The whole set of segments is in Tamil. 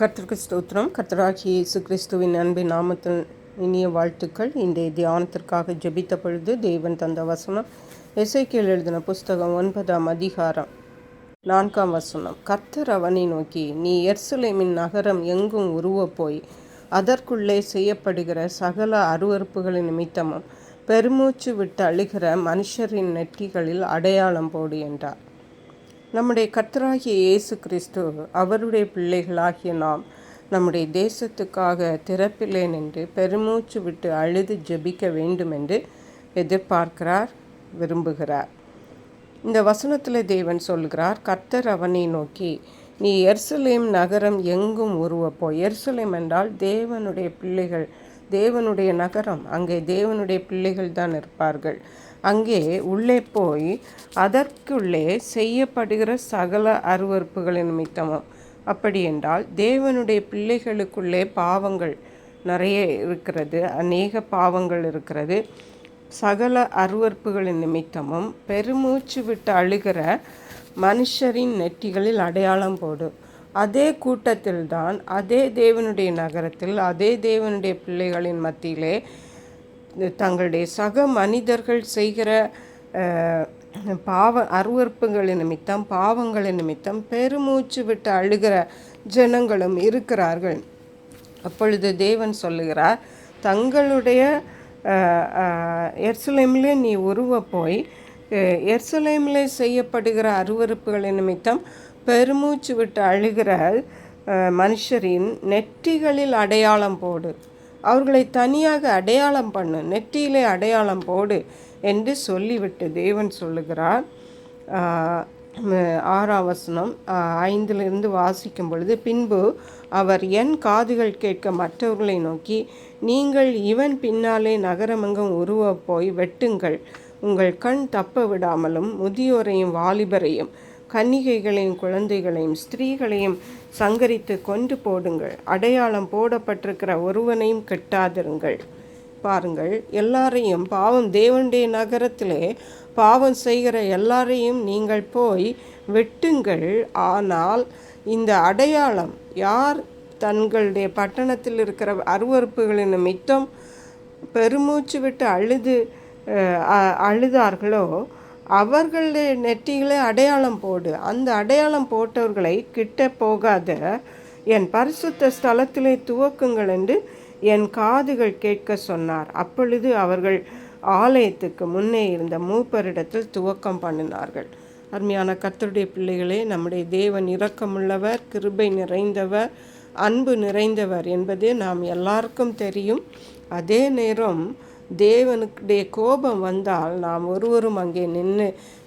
கர்த்தருக்கு ஸ்தோத்திரம். கர்த்தராகிய இயேசு கிறிஸ்துவின் அன்பின் நாமத்தில் இனிய வாழ்த்துக்கள். இன்றைய தியானத்திற்காக ஜெபித்த பொழுது தேவன் தந்த வசனம் எசைக்கியல் எழுதின புஸ்தகம் ஒன்பதாம் அதிகாரம் நான்காம் வசனம். கர்த்தர் அவனை நோக்கி நீ எர்சுலேமின் நகரம் எங்கும் உருவ போய் அதற்குள்ளே செய்யப்படுகிற சகல அருவறுப்புகளின் நிமித்தமும் பெருமூச்சு விட்டு அழுகிற மனுஷரின் நெற்றிகளில் அடையாளம் போடு என்றார். நம்முடைய கர்த்தராகிய இயேசு கிறிஸ்து அவருடைய பிள்ளைகளாகிய நாம் நம்முடைய தேசத்துக்காக திறப்பில்லேன் என்று பெருமூச்சு விட்டு அழுது ஜெபிக்க வேண்டும் என்று எதிர்பார்க்கிறார் விரும்புகிறார். இந்த வசனத்தில் தேவன் சொல்கிறார் கர்த்தர் அவனை நோக்கி நீ எர்சலேம் நகரம் எங்கும் உருவப்போ? எர்சலேம் என்றால் தேவனுடைய பிள்ளைகள் தேவனுடைய நகரம். அங்கே தேவனுடைய பிள்ளைகள் தான் இருப்பார்கள். அங்கே உள்ளே போய் அதற்குள்ளே செய்யப்படுகிற சகல அருவறுப்புகளின் நிமித்தமும். அப்படி என்றால் தேவனுடைய பிள்ளைகளுக்குள்ளே பாவங்கள் நிறைய இருக்கிறது அநேக பாவங்கள் இருக்கிறது. சகல அருவறுப்புகளின் நிமித்தமும் பெருமூச்சு விட்டு அழுகிற மனுஷரின் நெற்றிகளில் அடையாளம் போடும் அதே கூட்டத்தில்தான் அதே தேவனுடைய நகரத்தில் அதே தேவனுடைய பிள்ளைகளின் மத்தியிலே தங்களுடைய சக மனிதர்கள் செய்கிற பாவ அருவறுப்புகளின் நிமித்தம் பாவங்களின் நிமித்தம் பெருமூச்சு விட்டு அழுகிற ஜனங்களும் இருக்கிறார்கள். அப்பொழுது தேவன் சொல்லுகிறார் தங்களுடைய எர்சுலேமிலே நீ உருவ போய் எர்சுலேமிலே செய்யப்படுகிற அருவறுப்புகளின் நிமித்தம் பெருமூச்சு விட்டு அழுகிற மனுஷரின் நெற்றிகளில் அடையாளம் போடு. அவர்களை தனியாக அடையாளம் பண்ணு நெற்றியிலே அடையாளம் போடு என்று சொல்லிவிட்டு தேவன் சொல்லுகிறார். ஆறாம் வசனம் ஐந்திலிருந்து வாசிக்கும் பொழுது பின்பு அவர் என் காதுகள் கேட்க மற்றவர்களை நோக்கி நீங்கள் இவன் பின்னாலே நகரமெங்கும் உருவ போய் வெட்டுங்கள். உங்கள் கண் தப்ப விடாமலும் முதியோரையும் வாலிபரையும் கன்னிகைகளையும் குழந்தைகளையும் ஸ்திரீகளையும் சங்கரித்து கொண்டு போடுங்கள். அடையாளம் போடப்பட்டிருக்கிற ஒருவனையும் கெட்டாதிருங்கள். பாருங்கள் எல்லாரையும் பாவம் தேவனுடைய நகரத்திலே பாவம் செய்கிற எல்லாரையும் நீங்கள் போய் வெட்டுங்கள். ஆனால் இந்த அடையாளம் யார்? தங்களுடைய பட்டணத்தில் இருக்கிற அருவறுப்புகளின் நிமித்தம் பெருமூச்சு விட்டு அழுது அழுதார்களோ அவர்களுடைய நெற்றிகளை அடையாளம் போடு. அந்த அடையாளம் போட்டவர்களை கிட்ட போகாத. என் பரிசுத்த ஸ்தலத்திலே துவக்குங்கள் என்று என் காதுகள் கேட்க சொன்னார். அப்பொழுது அவர்கள் ஆலயத்துக்கு முன்னே இருந்த மூப்பரிடத்தில் துவக்கம் பண்ணினார்கள். அருமையான கத்தருடைய பிள்ளைகளே நம்முடைய தேவன் இரக்கமுள்ளவர் கிருபை நிறைந்தவர் அன்பு நிறைந்தவர் என்பது நாம் எல்லாருக்கும் தெரியும். அதே நேரம் தேவனுடைய கோபம் வந்தால் நாம் ஒருவரும் அங்கே நின்று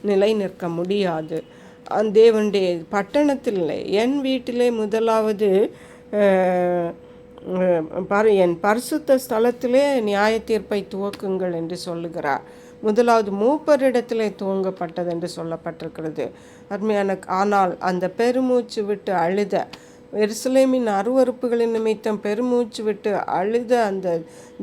நிலை நிற்க முடியாது. அந்த தேவனுடைய பட்டணத்தில் என் வீட்டிலே முதலாவது பரு என் பரிசுத்த ஸ்தலத்திலே நியாய தீர்ப்பை துவக்குங்கள் என்று சொல்லுகிறார். முதலாவது மூப்பரிடத்திலே துவங்கப்பட்டது என்று சொல்லப்பட்டிருக்கிறது. அருமையான ஆனால் அந்த பெருமூச்சு விட்டு அழுத எருசலேமின் அருவறுப்புகளின் நிமித்தம் பெருமூச்சு விட்டு அழுத அந்த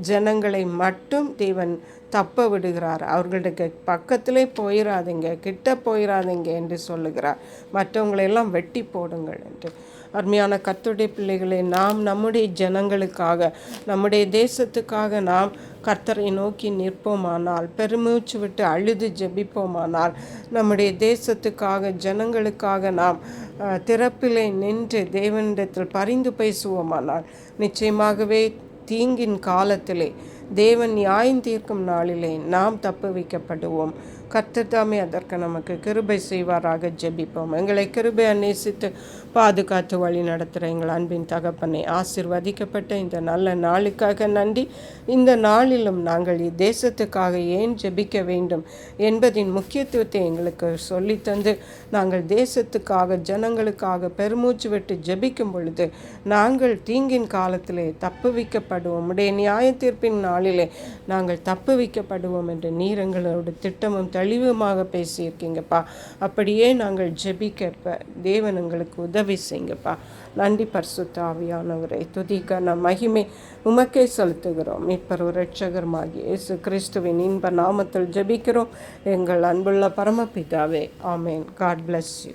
ஜனங்களை மட்டும் தேவன் தப்ப விடுகிறார். அவர்களுக்கு பக்கத்திலே போயிடாதீங்க கிட்ட போயிடாதீங்க என்று சொல்லுகிறார். மற்றவங்களையெல்லாம் வெட்டி போடுங்கள் என்று. அருமையான கத்துடைய பிள்ளைகளை நாம் நம்முடைய ஜனங்களுக்காக நம்முடைய தேசத்துக்காக நாம் கர்த்தரை நோக்கி நிற்போமானால் பெருமூச்சு விட்டு அழுது ஜெபிப்போமானால் நம்முடைய தேசத்துக்காக ஜனங்களுக்காக நாம் திறப்பிலே நின்று தேவனிடத்தில் பரிந்து பேசுவோமானால் நிச்சயமாகவே தீங்கின் காலத்திலே தேவன் நியாயம் தீர்க்கும் நாளிலே நாம் தப்பு வைக்கப்படுவோம். கர்த்தத்தாமே அதற்கு நமக்கு கிருபை செய்வாராக ஜெபிப்போம். எங்களை கிருபை அநேசித்து பாதுகாத்து வழி நடத்துகிற எங்கள் அன்பின் தகப்பனை ஆசிர்வதிக்கப்பட்ட இந்த நல்ல நாளுக்காக நன்றி. இந்த நாளிலும் நாங்கள் தேசத்துக்காக ஏன் ஜெபிக்க வேண்டும் என்பதின் முக்கியத்துவத்தை எங்களுக்கு சொல்லித்தந்து நாங்கள் தேசத்துக்காக ஜனங்களுக்காக பெருமூச்சு விட்டு ஜெபிக்கும் பொழுது நாங்கள் தீங்கின் காலத்திலே தப்பு வைக்கப்படுவோம். உடைய நியாய தீர்ப்பின் நாளிலே நாங்கள் தப்பு வைக்கப்படுவோம் என்று நீரங்களோட திட்டமும் தெளிவுமாக பேசியிருக்கீங்கப்பா. அப்படியே நாங்கள் ஜெபிக்க தேவன் எங்களுக்கு உதவி செய்யுங்கப்பா. நன்றி பரிசுத்தாவியானவரை துதிக்க மகிமை உமக்கே செலுத்துகிறோம். இப்பர் ரட்சகரமாகி இயேசு கிறிஸ்துவின் இன்ப நாமத்தில் ஜெபிக்கிறோம். எங்கள் அன்புள்ள பரமபிதாவே ஆமேன். God bless you